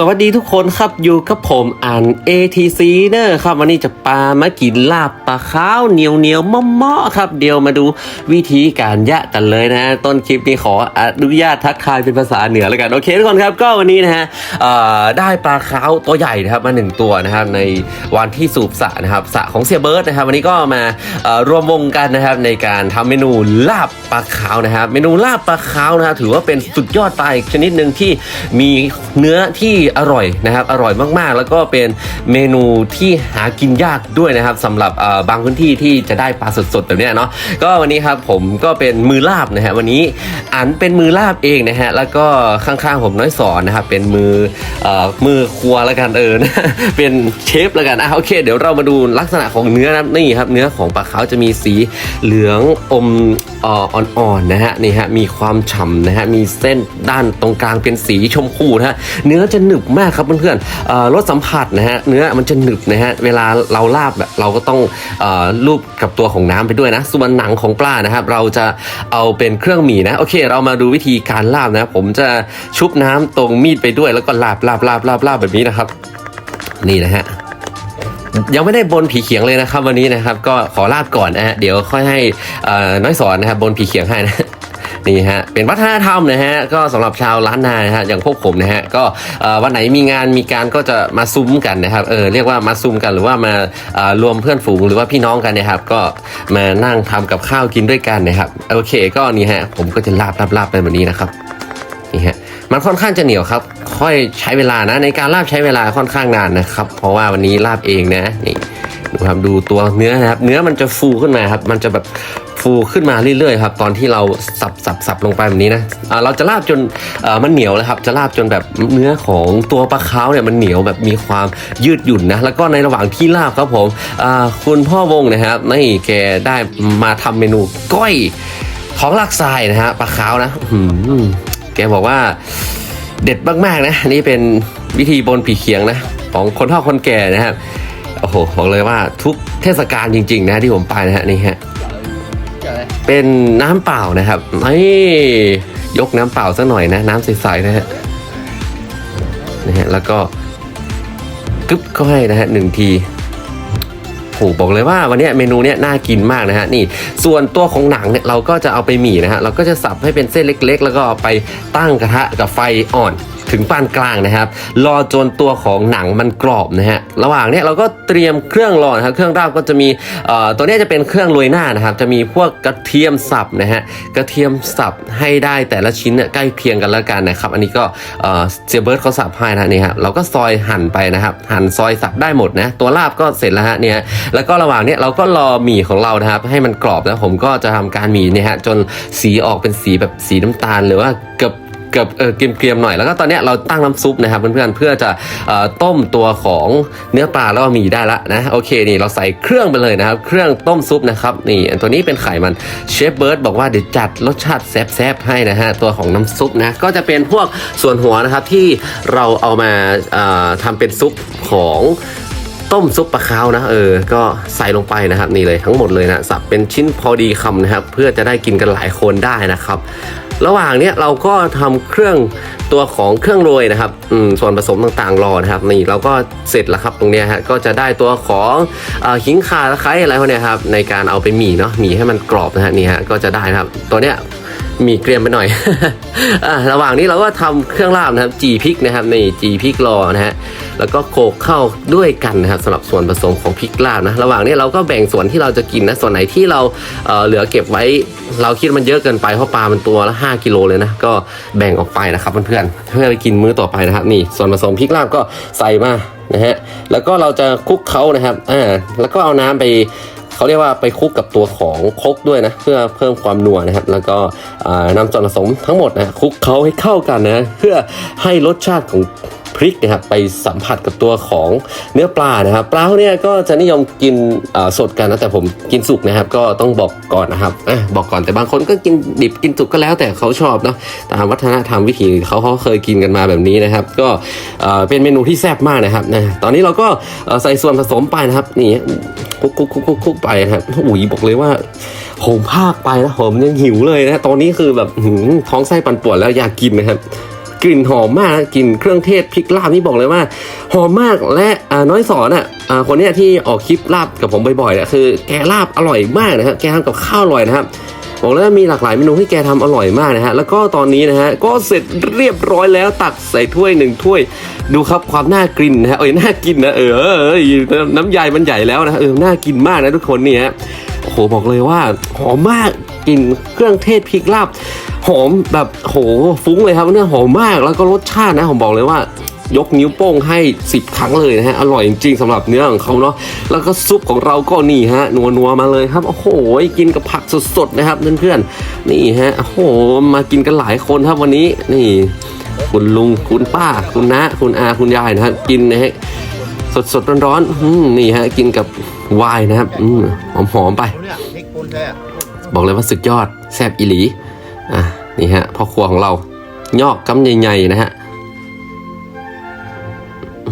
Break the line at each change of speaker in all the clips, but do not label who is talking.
สวัสดีทุกคนครับอยู่กับผมอ่าน ATC เนอร์ครับ วันนี้จะปลามากินลาบปลาขาวเหนียวเหนียวๆเมะๆครับเดี๋ยวมาดูวิธีการยะกันเลยนะต้นคลิปนี้ขออนุญาตทักทายเป็นภาษาเหนือแล้วกันโอเคทุกคนครับก็วันนี้นะฮะได้ปลาข้าวตัวใหญ่นะครับมาหนึ่งตัวนะครับในวันที่สูบสระนะครับสระของเสียเบิร์ดนะครับวันนี้ก็มารวมวงกันนะครับในการทำเมนูลาบปลาขาวนะครับ เมนูลาบปลาขาวนะครับถือว่าเป็นสุดยอดปลาอีกชนิดหนึ่งที่มีเนื้อที่อร่อยนะครับอร่อยมากๆ แล้วก็เป็นเมนูที่หากินยากด้วยนะครับสำหรับบางพื้นที่ที่จะได้ปลาสดๆแบบนี้เนาะก็วันนี้ครับผมก็เป็นมือลาบนะฮะวันนี้อันเป็นมือลาบเองนะฮะแล้วก็ข้างๆผมน้อยสอนนะครับเป็นมืออมือครัวล้วกันเออเป็นเชฟล้วกันอะโอเค เดี๋ยวเรามาดูลักษณะของเนื้อนะนี่ครับเนื้อของปลาขาวจะมีสีเหลืองอมอ่ออ่อนๆนะฮะนี่ฮะมีความฉ่ำนะฮะมีเส้นด้านตรงกลางเป็นสีชมพูนะฮะเนื้อจะหนึบมากครับเพื่อนๆรสสัมผัสนะฮะเนื้อมันจะหนึบนะฮะเวลาเราลาบแบบเราก็ต้องเอ่อลูบกับตัวของน้ำไปด้วยนะส่วนหนังของปลานะครับเราจะเอาเป็นเครื่องหมี่นะโอเค เรามาดูวิธีการลาบนะผมจะชุบน้ำตรงมีดไปด้วย แล้วก็ลาบลาบลาบลาบลาบแบบนี้นะครับ นี่นะฮะยังไม่ได้บนผีเขียงเลยนะครับ วันนี้นะครับ ก็ขอลาบก่อนนะฮะเดี๋ยวค่อยให้น้อยสอนนะครับบนผีเขียงให้นะ นี่ฮะเป็นวัฒนธรรมนะฮะก็สำหรับชาวล้านนานะฮะอย่างพวกผมนะฮะก็วันไหนมีงานมีการก็จะมาซุ้มกันนะครับเออเรียกว่ามาซุ้มกันหรือว่ามารวมเพื่อนฝูงหรือว่าพี่น้องกันนะครับก็มานั่งทำกับข้าวกินด้วยกันนะครับโอเคก็นี่ฮะผมก็จะลาบลาบลาบไปแบบนี้นะครับนี่ฮะมันค่อนข้างจะเหนียวครับ ค่อยใช้เวลานะในการลาบใช้เวลาค่อนข้างนานนะครับ เพราะว่าวันนี้ลาบเองนะนี่ดูครับดูตัวเนื้อนะครับ เนื้อมันจะฟูขึ้นมาครับ มันจะแบบ ฟูขึ้นมาเรื่อยๆครับตอนที่เราสับสับสับลงไปแบบนี้นะอ่าเราจะลาบจนมันเหนียวเลยครับจะลาบจนแบบเนื้อของตัวปลาเขาเนี่ยมันเหนียวแบบมีความยืดหยุ่นนะแล้วก็ในระหว่างที่ลาบครับผมคุณพ่อวงนะครับนี่แกได้มาทำเมนูก้อยท้องลากทรายนะฮะปลาเขานะแกบอกว่าเด็ดมากๆนะนี่เป็นวิธีบนผีเขียงนะของคนเฒ่าคนแก่นะครับโอ้โหบอกเลยว่าทุกเทศกาลจริงๆนะที่ผมไปนะฮะนี่ฮะ เป็นน้ำเปล่านะครับนี่ยกน้ำเปล่าสักหน่อยนะ น้ำใสๆนะฮะนะฮะแล้วก็กึ๊บเข้าให้นะฮะหนึ่งทีโหบอกเลยว่าวันนี้เมนูเนี้ยน่ากินมากนะฮะนี่ส่วนตัวของหนังเนี่ยเราก็จะเอาไปหมี่นะฮะเราก็จะสับให้เป็นเส้นเล็ก ๆ แล้วก็ไปตั้งกระทะกับไฟอ่อน ถึงปานกลางนะครับ รอจนตัวของหนังมันกรอบนะฮะระหว่างเนี้ยเราก็เตรียมเครื่องรอนะครับเครื่องราบก็จะมีตัวนี้จะเป็นเครื่องโรยหน้านะครับ จะมีพวกกระเทียมสับนะฮะกระเทียมสับให้ได้แต่ละชิ้นเนี่ยใกล้เคียงกันแล้วกันนะครับ อันนี้ก็เอ่อเซียเบิร์ดเขาสับให้นะนี่ฮะเราก็ซอยหั่นไปนะครับ หั่นซอยสับได้หมดนะตัวลาบก็เสร็จแล้วฮะเนี่ยแล้วก็ระหว่างเนี้ยเราก็รอหมี่ของเรานะครับ ให้มันกรอบแล้วผมก็จะทำการหมี่เนี่ยฮะจนสีออกเป็นสีแบบสีน้ำตาลหรือว่าเกือบ เกือบเออเกรียมๆหน่อยแล้วก็ตอนนี้เราตั้งน้ำซุปนะครับเพื่อนๆเพื่อจะเอ่อต้มตัวของเนื้อปลาแล้วก็หมีได้ละนะโอเคนี่เราใส่เครื่องไปเลยนะครับ เครื่องต้มซุปนะครับนี่ตัวนี้เป็นไข่มันเชฟเบิร์ดบอกว่าเดี๋ยวจัดรสชาติแซ่บๆให้นะฮะตัวของน้ำซุปนะก็จะเป็นพวกส่วนหัวนะครับที่เราเอามาเอ่อทำเป็นซุปของต้มซุปปลาคาวนะเออ ก็ใส่ลงไปนะครับนี่เลยทั้งหมดเลยนะสับเป็นชิ้นพอดีคำนะครับ เพื่อจะได้กินกันหลายคนได้นะครับ ระหว่างเนี้ยเราก็ทำเครื่องตัวของเครื่องโรยนะครับส่วนผสมต่างๆรอนะครับนี่เราก็เสร็จแล้วครับตรงเนี้ยฮะก็จะได้ตัวของขิงข่าตะไคร้อะไรพวกเนี้ยครับในการเอาไปหมี่เนาะหมี่ให้มันกรอบนะฮะนี่ฮะก็จะได้นะครับตัวเนี้ย มีเกรียมไปหน่อย อะระหว่างนี้เราก็ทำเครื่องลาบนะครับจีพริกนะครับนี่จีพริกรอนะฮะแล้วก็โขลกเข้าด้วยกันนะครับสำหรับส่วนผสมของพริกลาบนะระหว่างนี้เราก็แบ่งส่วนที่เราจะกินนะส่วนไหนที่เราเเหลือเก็บไว้ เราคิดมันเยอะเกินไปเพราะปลามันตัวละ 5กิโลเลยนะก็แบ่งออกไปนะครับเพื่อนๆเพื่อไปกินมื้อต่อไปนะครับนี่ส่วนผสมพริกลาบก็ใส่มานะฮะแล้วก็เราจะคลุกเขานะครับอ่าแล้วก็เอาน้ำไป เขาเรียกว่าไปคลุกกับตัวของคกด้วยนะ เพื่อเพิ่มความนัวนะครับ แล้วก็นำส่วนผสมทั้งหมดนะคลุกเขาให้เข้ากันนะ เพื่อให้รสชาติของ พริกนะครับไปสัมผัสกับตัวของเนื้อปลานะครับปลาพวกเนี้ยก็จะนิยมกินสดกันนะแต่ผมกินสุกนะครับ ก็ต้องบอกก่อนนะครับอบอกก่อนแต่บางคนก็กินดิบกินสุกก็แล้วแต่เขาชอบเนาะตามวัฒนธรรมวิถีเขาเขาเคยกินกันมาแบบนี้นะครับ ก็เป็นเมนูที่แซ่บมากนะครับนะตอนนี้เราก็ใส่ส่วนผสมไปนะครับนี่คุกคุกคุกคุกคุกไปนะครับอุ้ยบอกเลยว่าผมภาคไปนะผมยังหิวเลยนะตอนนี้คือแบบท้องไส้ปั่นป่วนแล้วอยากกินนะครับ กลิ่นหอมมากกลิ่นเครื่องเทศพริกลาบนี่บอกเลยว่า หอมมากและน้อยสอนอะอ่าคนเนี้ยที่ออกคลิปลาบกับผมบ่อยๆเนี่ยคือแกลาบอร่อยมากนะครับแกทำกับข้าวอร่อยนะครับบอกเลยว่ามีหลากหลายเมนูที่แกทำอร่อยมากนะฮะ แล้วก็ตอนนี้นะฮะ ก็เสร็จเรียบร้อยแล้วตักใส่ถ้วยหนึ่งถ้วย ดูครับความน่ากินนะฮะเอ้ยน่ากินนะเออน้ำใยมันใหญ่แล้วนะเออน่ากินมากนะทุกคนเนี่ยโอ้โหบอกเลยว่าหอมมากกลิ่นเครื่องเทศพริกลาบ หอมแบบโหฟุ้งเลยครับเนี่ยหอมมากแล้วก็รสชาตินะผมบอกเลยว่ายกนิ้วโป้งให้ 10 ครั้งเลยนะฮะ อร่อยจริงๆสำหรับเนื้อของเขาเนาะแล้วก็ซุปของเราก็นี่ฮะ นัวนัวมาเลยครับ โอ้โห กินกับผักสดๆนะครับเพื่อนๆนี่ฮะโอ้โห มากินกันหลายคนครับวันนี้นี่ คุณลุงคุณป้า คุณน้าคุณอาคุณยายนะครับกินนะฮะสดๆร้อนๆอืมนี่ฮะ กินกับวน์นะครับอืมหอมๆไป บอกเลยว่าสุดยอดแซ่บอีหลี อะนี่ฮะพ่อครัวของเรายอกกำใหญ่ๆนะฮะ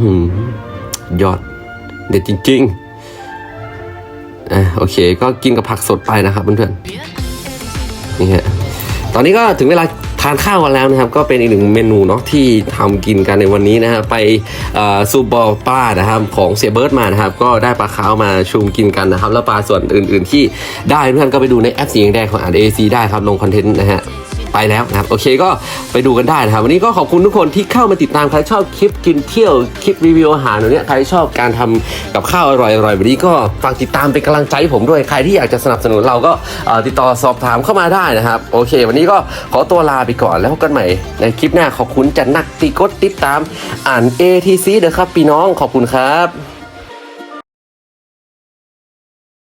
หืมยอดเด็ดจริงๆอะโอเคก็กินกับผักสดไปนะครับเพื่อนๆนี่ฮะตอนนี้ก็ถึงเวลาานข้าวกันแล้วนะครับ ก็เป็นอีกหนึ่งเมนูเนาะที่ทำกินกันในวันนี้นะฮะไปซูบอลปลานะครับของเสียเบิร์ดมานะครับ ก็ได้ปลาขาวมาชุมกินกันนะครับ แล้วปลาส่วนอื่น ๆ ที่ได้เพื่อนก็ไปดูในแอปสีแดงของอาร์เอซีได้ครับลงคอนเทนต์นะฮะ ไปแล้วนะครับโอเคก็ไปดูกันได้นะครับ วันนี้ก็ขอบคุณทุกคนที่เข้ามาติดตามใครชอบคลิปกินเที่ยวคลิปรีวิวอาหารเนี้ยใครชอบการทำกับข้าวอร่อยๆแบบนี้ก็ฝากติดตามเป็นกำลังใจผมด้วยใครที่อยากจะสนับสนุนเราก็ติดต่อสอบถามเข้ามาได้นะครับ โอเค วันนี้ก็ขอตัวลาไปก่อนแล้วพบกันใหม่ในคลิปหน้าขอบคุณจัดหนักตีกดติดตามอ่าน ATC เด้อครับพี่น้องขอบคุณครับ